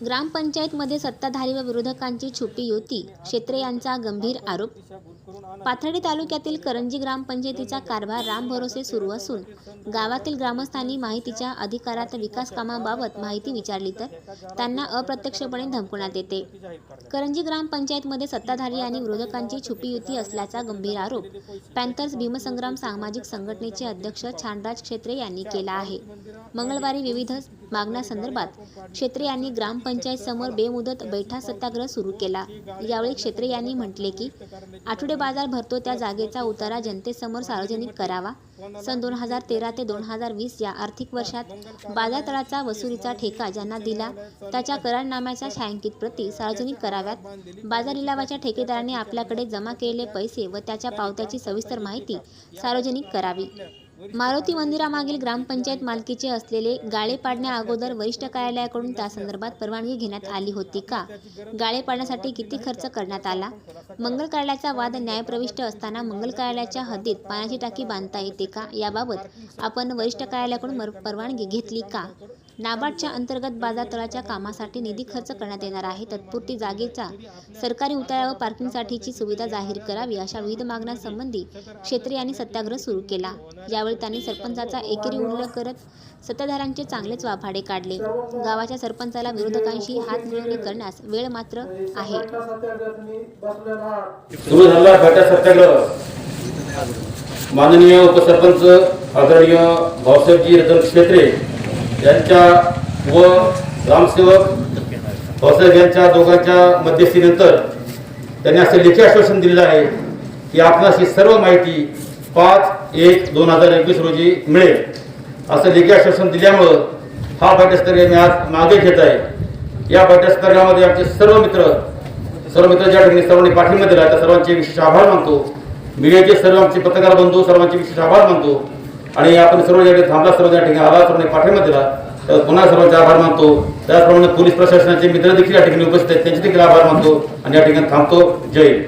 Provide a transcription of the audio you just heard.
ग्रामपंचायतमध्ये सत्ताधारी व विरोधकांची छुपी युती क्षेत्रे यांचा गंभीर आरोप पाथर्डी तालुक्यातील करंजी ग्रामपंचायतीचा कारभार राम भरोसे सुरू असून गावातील ग्रामस्थांनी माहितीच्या अधिकारात विकास कामाबाबत माहिती विचारली तर त्यांना अप्रत्यक्षपणे धमकवण्यात येते. करंजी ग्रामपंचायतमध्ये सत्ताधारी आणि विरोधकांची छुपी युती असल्याचा गंभीर आरोप पॅन्थर्स भीमसंग्राम सामाजिक संघटनेचे अध्यक्ष छानराज क्षेत्रे यांनी केला आहे. मंगळवारी विविध मागण्यासंदर्भात क्षेत्रे यांनी ग्रामपंचायत समोर बेमुदत बैठा सत्याग्रह सुरू केला. यावेळी क्षेत्रे यांनी म्हटले की आठवडे बाजार भरतो त्या जागेचा उतारा जनतेसमोर सार्वजनिक करावा. सन दोन हजार तेरा ते दोन हजार वीस या आर्थिक वर्षात बाजारतळाचा वसुलीचा ठेका ज्यांना दिला त्याच्या करारनाम्याच्या छायांकित प्रती सार्वजनिक कराव्यात. बाजार लिलावाच्या ठेकेदाराने आपल्याकडे जमा केलेले पैसे व त्याच्या पावत्याची सविस्तर माहिती सार्वजनिक करावी. मारुती मंदिरामागील ग्रामपंचायत मालकीचे असलेले गाळे पाडण्या अगोदर वरिष्ठ कार्यालयाकडून त्या संदर्भात परवानगी घेण्यात आली होती का? गाळे पाडण्यासाठी किती खर्च करण्यात आला? मंगल कार्यालयाचा वाद न्यायप्रविष्ट असताना मंगल कार्यालयाच्या हद्दीत पाण्याची टाकी बांधता येते का? याबाबत आपण वरिष्ठ कार्यालयाकडून मर- परवानगी घेतली का? नाबार्डच्या अंतर्गत बाजारतळाच्या कामासाठी निधी खर्च करण्यात येणार आहे. तत्पुरती जागेचा सरकारी उतारा व पार्किंगसाठीची सुविधा जाहीर करावी अशा विविध मागण्यांसंबंधी क्षेत्रे यांनी सत्याग्रह सुरू केला. यावेळी त्यांनी सरपंचाचा एकेरी उल्लेख करत सत्ताधाऱ्यांचे चांगलेच वाफाडे काढले. गावाच्या सरपंचाला विरोधकांशी हात मिळवणी करण्यास वेळ मात्र आहे. माननीय उपसरपंच आदरणीय भाऊसाहेबजी रतन क्षेत्रे यांच्या व ग्रामसेवक भाऊसाहेब यांच्या दोघांच्या मध्यस्थीनंतर त्यांनी असे लेखी आश्वासन दिलेलं आहे की आपणास ही सर्व माहिती पाच एक दोन हजार एकवीस रोजी मिळेल. असं लेखी आश्वासन दिल्यामुळं हा बैठकस्तरीय मी आज मागे घेत आहे. या बैठकस्तरामध्ये आमचे सर्व मित्र सर्व मित्र ज्या ठिकाणी सर्वांनी पाठिंबा दिला त्या सर्वांचे विशेष आभार मानतो. मीडियाचे सर्व आमचे पत्रकार बंधू सर्वांचे विशेष आभार मानतो. आणि आपण सर्व ज्या थांबला सर्व ज्या ठिकाणी आला सर्वांनी पाठिंबा दिला तर पुन्हा सर्वांचे आभार मानतो त्याचप्रमाणे पोलीस प्रशासनाचे मित्र देखील या ठिकाणी उपस्थित आहेत त्यांचे देखील आभार मानतो आणि या ठिकाणी थांबतो जय हिंद.